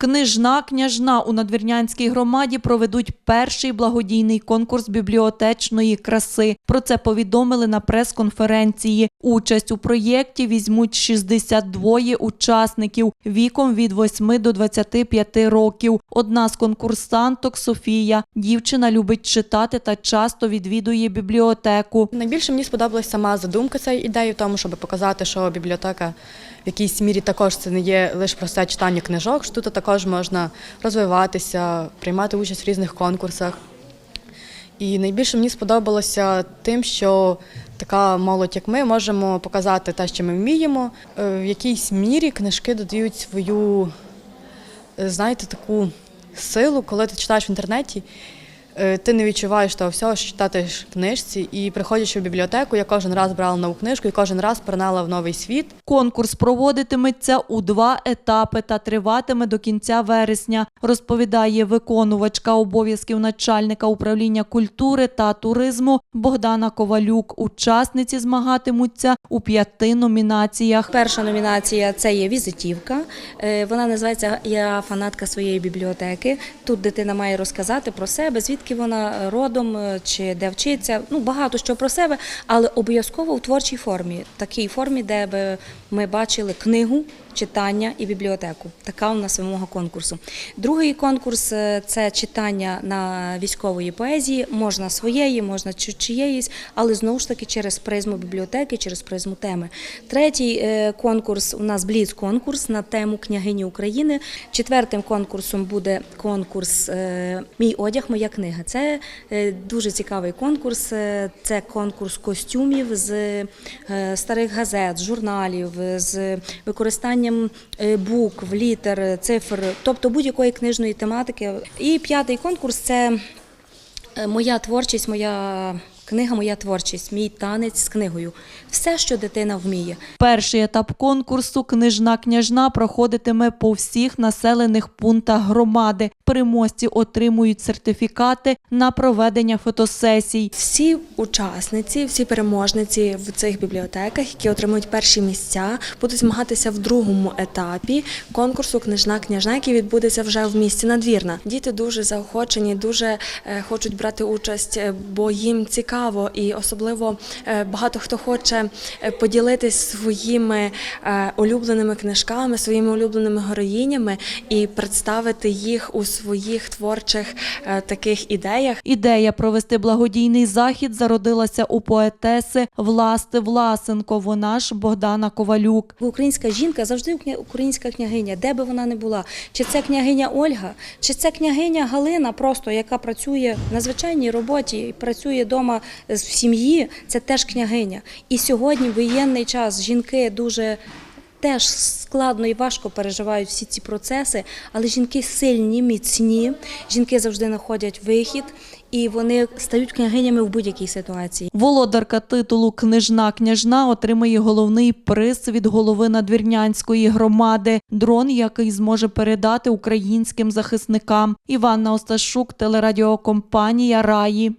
Книжна княжна у надвірнянській громаді проведуть перший благодійний конкурс бібліотечної краси. Про це повідомили на прес-конференції. Участь у проєкті візьмуть 62 учасників віком від 8 до 25 років. Одна з конкурсанток Софія. Дівчина любить читати та часто відвідує бібліотеку. Найбільше мені сподобалась сама задумка цієї ідеї, в тому, щоб показати, що бібліотека в якійсь мірі також це не є лише просте читання книжок, що тут також можна розвиватися, приймати участь в різних конкурсах. І найбільше мені сподобалося тим, що така молодь, як ми, можемо показати те, що ми вміємо. Е, В якійсь мірі книжки додають свою, е, знаєте, таку силу, коли ти читаєш в інтернеті. Е, Ти не відчуваєш того всього, що читаєш книжці, і приходячи в бібліотеку, я кожен раз брала нову книжку і кожен раз перенала в новий світ. Конкурс проводитиметься у два етапи та триватиме до кінця вересня, розповідає виконувачка обов'язків начальника управління культури та туризму Богдана Ковалюк. Учасниці змагатимуться у п'яти номінаціях. Перша номінація це є візитівка. Е, Вона називається Я фанатка своєї бібліотеки. Тут дитина має розказати про себе, звідки вона родом е, чи де вчиться. Ну багато що про себе, але обов'язково в творчій формі, такій формі, де би ми бачили книгу. Читання і бібліотеку. Така у нас вимога конкурсу. Другий конкурс е, це читання на військової поезії. Можна своєї, можна чиєїсь, але знову ж таки через призму бібліотеки, через призму теми. Третій е, конкурс у нас бліц-конкурс на тему княгині України. Четвертим конкурсом буде конкурс е, Мій одяг, моя книга. Це е, дуже цікавий конкурс. Е, Це конкурс костюмів з е, старих газет, журналів, з використанням букв, літер, цифр, тобто будь-якої книжної тематики. І п'ятий конкурс це моя творчість, моя книга, моя творчість, мій танець з книгою. Все, що дитина вміє. Перший етап конкурсу Книжна княжна проходитиме по всіх населених пунктах громади. Переможці отримують сертифікати на проведення фотосесій. Всі учасниці, всі переможниці в цих бібліотеках, які отримують перші місця, будуть змагатися в другому етапі конкурсу Книжна княжна, який відбудеться вже в місті Надвірна. Діти дуже заохочені, дуже е, хочуть брати участь, е, бо їм цікаво, і особливо е, багато хто хоче е, поділитись своїми е, улюбленими книжками, своїми улюбленими героїнями і представити їх у своїх творчих таких ідеях. Ідея провести благодійний захід зародилася у поетеси Власти Власенко. Вона ж Богдана Ковалюк. Українська жінка завжди українська княгиня, де би вона не була. Чи це княгиня Ольга, чи це княгиня Галина, просто яка працює на звичайній роботі і працює вдома в сім'ї, це теж княгиня. І сьогодні, в воєнний час, жінки дуже. Теж складно і важко переживають всі ці процеси, але жінки сильні, міцні, жінки завжди знаходять вихід і вони стають княгинями в будь-якій ситуації. Володарка титулу Книжна княжна отримає головний приз від голови надвірнянської громади. Дрон, який зможе передати українським захисникам. Іванна Осташук, телерадіокомпанія Раї.